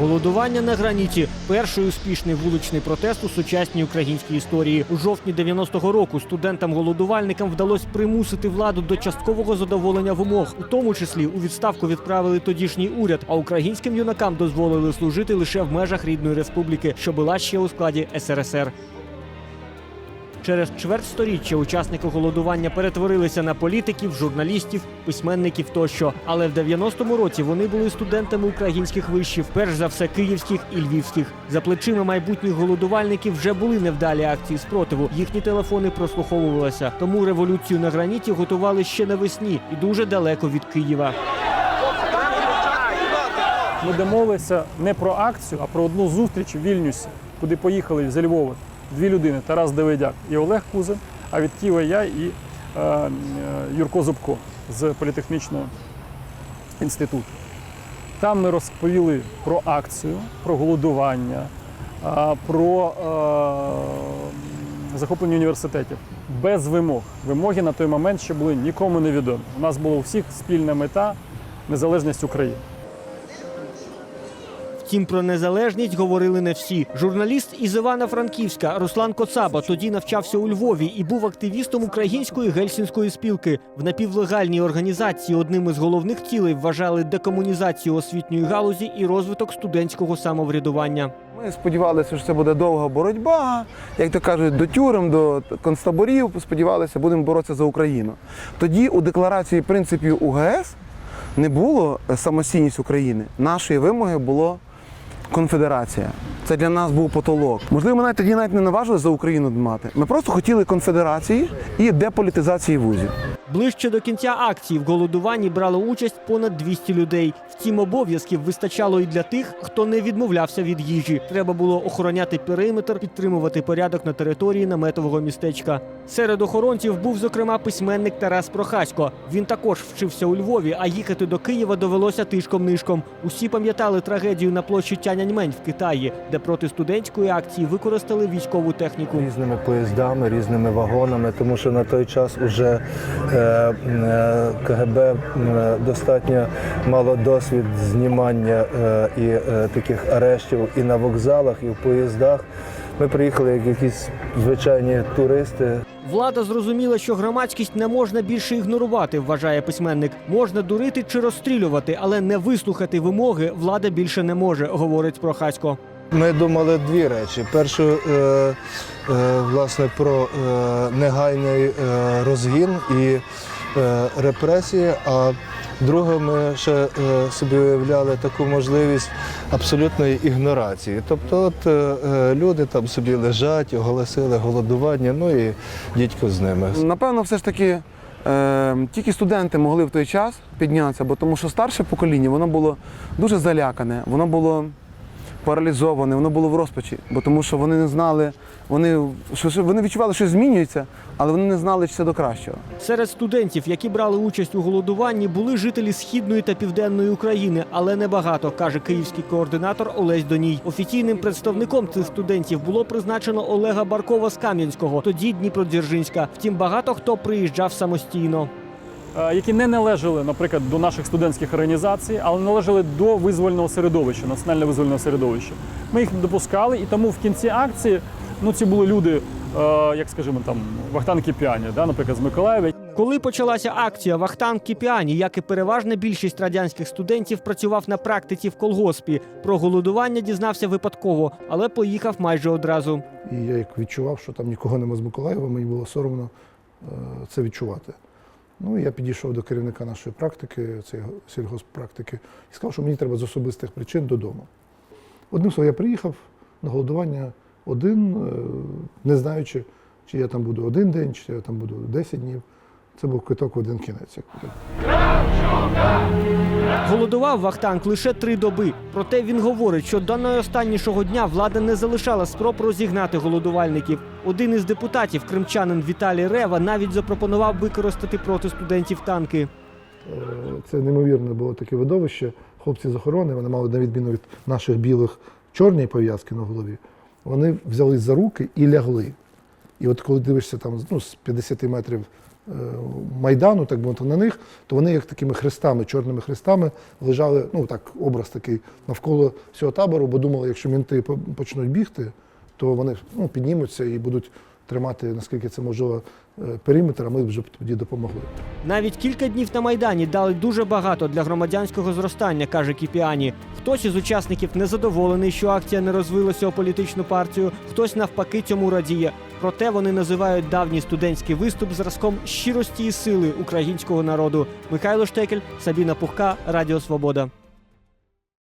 Голодування на граніті перший успішний вуличний протест у сучасній українській історії. У жовтні 90-го року студентам-голодувальникам вдалося примусити владу до часткового задоволення вимог, у тому числі у відставку відправили тодішній уряд. А українським юнакам дозволили служити лише в межах рідної республіки, що була ще у складі СРСР. Через чверть сторіччя учасники голодування перетворилися на політиків, журналістів, письменників тощо. Але в 90-му році вони були студентами українських вишів, перш за все київських і львівських. За плечима майбутніх голодувальників вже були невдалі акції спротиву. Їхні телефони прослуховувалися. Тому революцію на граніті готували ще навесні і дуже далеко від Києва. Ми домовилися не про акцію, а про одну зустріч в Вільнюсі, куди поїхали зі Львова дві людини Тарас Давидяк і Олег Кузин, а від Києва я і е, е, Юрко Зубко з політехнічного інституту. Там ми розповіли про акцію, про голодування, а, про е, захоплення університетів без вимог. Вимоги на той момент ще були нікому не відомі. У нас була у всіх спільна мета незалежність України. Втім, про незалежність говорили не всі. Журналіст із Івано-Франківська Руслан Коцаба тоді навчався у Львові і був активістом української гельсінської спілки. В напівлегальній організації одним із головних цілей вважали декомунізацію освітньої галузі і розвиток студентського самоврядування. Ми сподівалися, що це буде довга боротьба, як то кажуть, до тюрем, до концтаборів. Сподівалися, будемо боротися за Україну. Тоді у декларації принципів УГС не було самостійність України. Нашої вимоги було конфедерація. Це для нас був потолок. Можливо, ми навіть тоді навіть не наважили за Україну дмати. Ми просто хотіли конфедерації і деполітизації вузів. Ближче до кінця акції в голодуванні брало участь понад 200 людей. Втім, обов'язків вистачало і для тих, хто не відмовлявся від їжі. Треба було охороняти периметр, підтримувати порядок на території наметового містечка. Серед охоронців був зокрема письменник Тарас Прохасько. Він також вчився у Львові, а їхати до Києва довелося тишком-нишком. Усі пам'ятали трагедію на площі Тяньаньмень в Китаї, де проти студентської акції використали військову техніку. різними поїздами, різними вагонами, тому що на той час уже е, КГБ е, достатньо мало досвід знімання е, і е, таких арештів і на вокзалах, і в поїздах. Ми приїхали як якісь звичайні туристи. Влада зрозуміла, що громадськість не можна більше ігнорувати, вважає письменник. Можна дурити чи розстрілювати, але не вислухати вимоги влада більше не може, говорить Прохасько. Ми думали дві речі. Перше, е, е, власне, про е, негайний розгін і репресії. А друге, ми ще собі уявляли таку можливість абсолютної ігнорації. Тобто, от люди там собі лежать, оголосили голодування, ну і дідько з ними. Напевно, все ж таки тільки студенти могли в той час піднятися, бо тому що старше покоління воно було дуже залякане, воно було паралізоване, воно було в розпачі, бо тому що вони не знали, вони, що, вони відчували, що змінюється, але вони не знали, чи це до кращого. Серед студентів, які брали участь у голодуванні, були жителі східної та південної України, але небагато, каже київський координатор Олесь Доній. Офіційним представником цих студентів було призначено Олега Баркова з Кам'янського, тоді Дніпродзержинська. Втім, багато хто приїжджав самостійно. Е, які не належали, наприклад, до наших студентських організацій, але належали до визвольного середовища, національно визвольного середовища. Ми їх не допускали, і тому в кінці акції ну, ці були люди, е, як скажімо, там Вахтан Кіпіані, да, наприклад, з Миколаєва. Коли почалася акція Вахтанг Кіпіані, як і переважна більшість радянських студентів працював на практиці в колгоспі. Про голодування дізнався випадково, але поїхав майже одразу. І я як відчував, що там нікого нема з Миколаєва, мені було соромно е, це відчувати. Ну, я підійшов до керівника нашої практики, цієї сільгосппрактики, і сказав, що мені треба з особистих причин додому. Одним словом, я приїхав на голодування один, е, не знаючи, чи я там буду один день, чи я там буду 10 днів. Це був квиток в один кінець. Голодував Вахтанг лише три доби. Проте він говорить, що до найостаннішого дня влада не залишала спроб розігнати голодувальників. Один із депутатів, кримчанин Віталій Рева, навіть запропонував використати проти студентів танки. Е, Це неймовірне було таке видовище. Хлопці з охорони, вони мали на відміну від наших білих чорні пов'язки на голові. Вони взялись за руки і лягли. І от коли дивишся там ну, з 50 метрів майдану, так би мовити, на них, то вони як такими хрестами, чорними хрестами лежали, ну так, образ такий навколо всього табору, бо думали, якщо мінти почнуть бігти, то вони ну, піднімуться і будуть тримати, наскільки це можливо, е, периметр, а ми вже тоді допомогли. Навіть кілька днів на майдані дали дуже багато для громадянського зростання, каже Кіпіані. Хтось із учасників незадоволений, що акція не розвилася у політичну партію, хтось навпаки цьому радіє. Проте вони називають давній студентський виступ зразком щирості і сили українського народу. Михайло Штекель, Сабіна Пухка, Радіо Свобода.